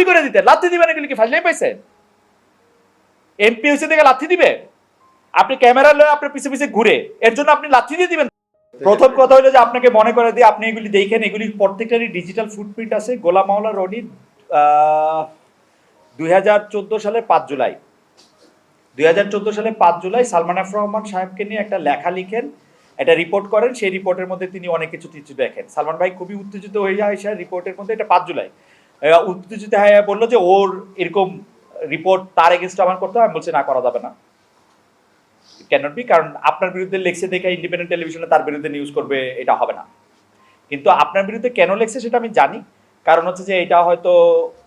গুলি করে দিতে, লাথি দিবেন এগুলি কি ফাজলাই পাইছেন এমপি হয়েছে দেখে লাথি দিবে? আপনি ক্যামেরা লয়ে আপনার পিছে পিছে ঘুরে, এর জন্য আপনি লাথি দিয়ে দিবেন। প্রথম কথা হলো যে আপনাকে মনে করে দিয়ে আপনি এগুলি দেখেন, এগুলি প্রত্যেকটারই ডিজিটাল ফুটপ্রিন্ট আছে। গোলাম মাওলা রনির দুই সালের পাঁচ জুলাই। দুই হাজার চোদ্দ সালে পাঁচ জুলাই সালমান আফ রহমান সাহেবকে নিয়ে একটা লেখা লিখেন, একটা রিপোর্ট করেন। সেই রিপোর্টের মধ্যে তিনি অনেক কিছু কিছু দেখেন। সালমান ভাই খুবই উত্তেজিত হয়ে যায় সে রিপোর্টের মধ্যে। এটা পাঁচ জুলাই। উত্তেজিত হয়ে বলল যে ওর এরকম রিপোর্ট তার এগেনস্ট আমার করতে হবে। আমি বলছি, না, করা যাবে না। ক্যানট বি কারণ আপনার বিরুদ্ধে লেখছে দেখে ইন্ডিপেন্ডেন্ট টেলিভিশনে তার বিরুদ্ধে নিউজ করবে, এটা হবে না। কিন্তু আপনার বিরুদ্ধে কেন লেখছে সেটা আমি জানি। কারণ হচ্ছে যে এটা হয়তো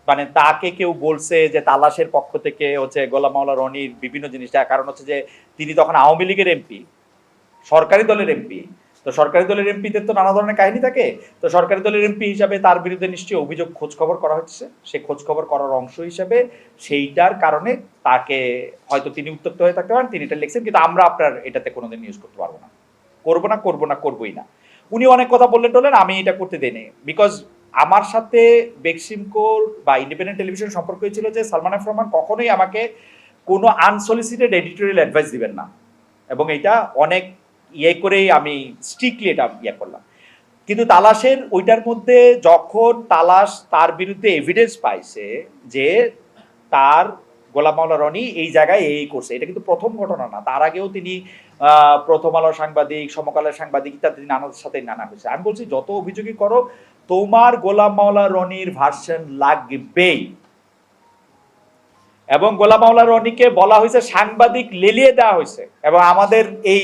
মানে তাকে কেউ বলছে যে তালাশের পক্ষ থেকে হচ্ছে গোলাম মাওলা রনির বিভিন্ন জিনিসটা কারণ হচ্ছে যে তিনি তখন আওয়ামী লীগের এমপি, সরকারি দলের এমপি। তো সরকারি দলের এমপিদের তো নানা ধরনের কাহিনী থাকে। তো সরকারি দলের এমপি হিসাবে তার বিরুদ্ধে নিশ্চয়ই অভিযোগ খোঁজ খবর করা হচ্ছে। সে খোঁজ খবর করার অংশ হিসাবে সেইটার কারণে তাকে হয়তো তিনি উত্তপ্ত হয়ে থাকতে পারেন, তিনি এটা লিখছেন, কিন্তু আমরা আপনার এটাতে কোনোদিন ইউজ করতে পারব না। করব না করব না, করবোই না। উনি অনেক কথা বললেন টলেন আমি এটা করতে দেইনি। বিকজ আমার সাথে বেক্সিমকোর বা ইন্ডিপেন্ডেন্ট টেলিভিশন সম্পর্ক হয়েছিল যে সালমান আফ রহমান কখনোই আমাকে কোনো আনসলিসিটেড এডিটোরিয়াল অ্যাডভাইস দিবেন না। এবং এটা অনেক ইয়ে করেই আমি স্ট্রিক্টলি এটা ইয়ে করলাম। কিন্তু তালাশের ওইটার মধ্যে যখন তালাশ তার বিরুদ্ধে এভিডেন্স পাইছে যে তার গোলাম মাওলা রনি এই জায়গায় এই করছে, এটা কিন্তু প্রথম ঘটনা না। তার আগেও তিনি প্রথম আলোর সাংবাদিক সমকালের সাংবাদিক ইত্যাদি নানার সাথে নানা হয়েছে। আমি বলছি, যত অভিযোগই করো, তোমার গোলাম মাওলা রনির ভার্সন লাগবেই। এবং গোলাম মাওলা রনিকে বলা হয়েছে, সাংবাদিক লেলিয়ে দেওয়া হয়েছে। এবং আমাদের এই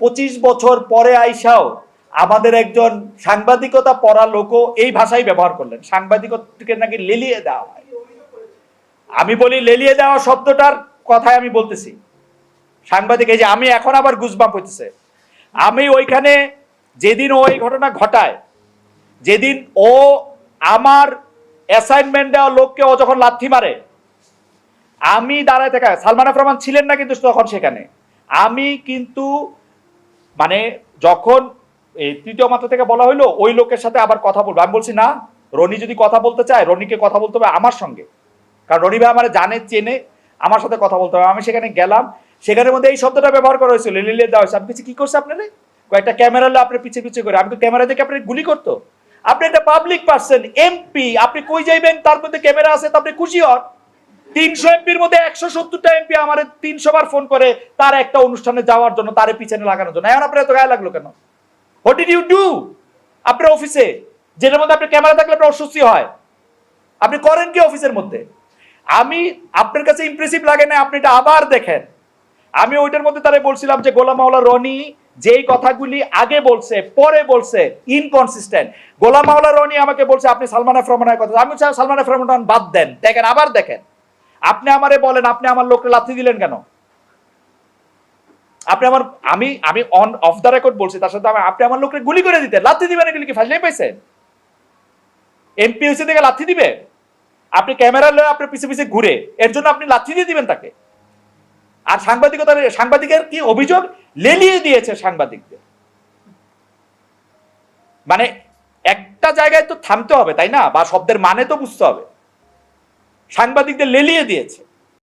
পঁচিশ বছর পরে আইসাও আমাদের একজন সাংবাদিকতা পড়া লোকও এই ভাষাই ব্যবহার করলেন। সাংবাদিককে নাকি লেলিয়ে দেওয়া হয়। আমি বলি, লেলিয়ে দেওয়া শব্দটার কথাই আমি বলতেছি। সাংবাদিক, এই যে আমি এখন আবার গুজবাম্প হইতেছে। আমি ওইখানে যেদিন ওই ঘটনা ঘটায়, যেদিন ও আমার অ্যাসাইনমেন্ট দেওয়া লোককে ও যখন লাথি মারে, আমি দাঁড়ায় থাকা সালমান আফ রহমান ছিলেন না কিন্তু তখন সেখানে। আমি কিন্তু মানে যখন এই তৃতীয় মাত্রা থেকে বলা হইল, ওই লোকের সাথে আবার কথা বলব। আমি বলছি, না, রনি যদি কথা বলতে চায়, রনিকে কথা বলতে হবে আমার সঙ্গে। কারণ রনি ভাই আমার জানে, চেনে, আমার সাথে কথা বলতে হবে। আমি সেখানে গেলাম, সেখানের মধ্যে এই শব্দটা ব্যবহার করা হয়েছিল লিলিয়ে দেওয়া হয়েছে। আমি কিছু কি করছে আপনারে? কয়েকটা ক্যামেরা আপনি পিছিয়ে পিছিয়ে করে। আমি তো ক্যামেরা দেখে আপনি গুলি করতো। আপনি একটা পাবলিক পার্সন এমপি আপনি কই যাইবেন? তার মধ্যে ক্যামেরা আছে, তো আপনি খুশি হন। তিনশো এমপির মধ্যে একশো সত্তরটা এমপি আমার তিনশো বার ফোন করে তার একটা অনুষ্ঠানে যাওয়ার জন্য, তারে পিছনে লাগানোর জন্য। এখন আপনার এত গায়ে লাগল কেন? হোয়াট ডিড ইউ ডু আপনার অফিসে যেটার মধ্যে আপনার ক্যামেরা থাকলে আপনার অস্বস্তি হয়। আপনি করেন কি অফিসের মধ্যে? আমি আপনার কাছে ইমপ্রেসিভ লাগে না, আপনি এটা আবার দেখেন। আমি ওইটার মধ্যে তারে বলছিলাম যে, গোলাম মাওলা রনি যেই কথাগুলি আগে বলছে, পরে বলছে ইনকনসিস্টেন্ট গোলাম মাওলা রনি আমাকে বলছে, আপনি সালমান রহমানের কথা। আমি সালমান রহমান বাদ দেন, দেখেন, আবার দেখেন। আপনি আমারে বলেন, আপনি আমার লোককে লাথি দিলেন কেন? আপনি আমার, আমি আমি অন অফ দ্য রেকর্ড বলছি, তার সাথে আপনি আমার লোককে গুলি করে দিতেন, লাথি দিবেন এগুলি কি ফাজলাই পাইছেন? এমপি হয়েছে দেখে লাথি দিবে? আপনি ক্যামেরা লয়ে আপনার পিছে পিছে ঘুরে, এর জন্য আপনি লাথি দিয়ে দিবেন তাকে। আর সাংবাদিকতার, সাংবাদিকের কি অভিযোগ? লেলিয়ে দিয়েছে সাংবাদিকদের। মানে একটা জায়গায় তো থামতে হবে, তাই না? বা শব্দের মানে তো বুঝতে হবে। সাংবাদিকদের লেলিয়ে দিয়েছে।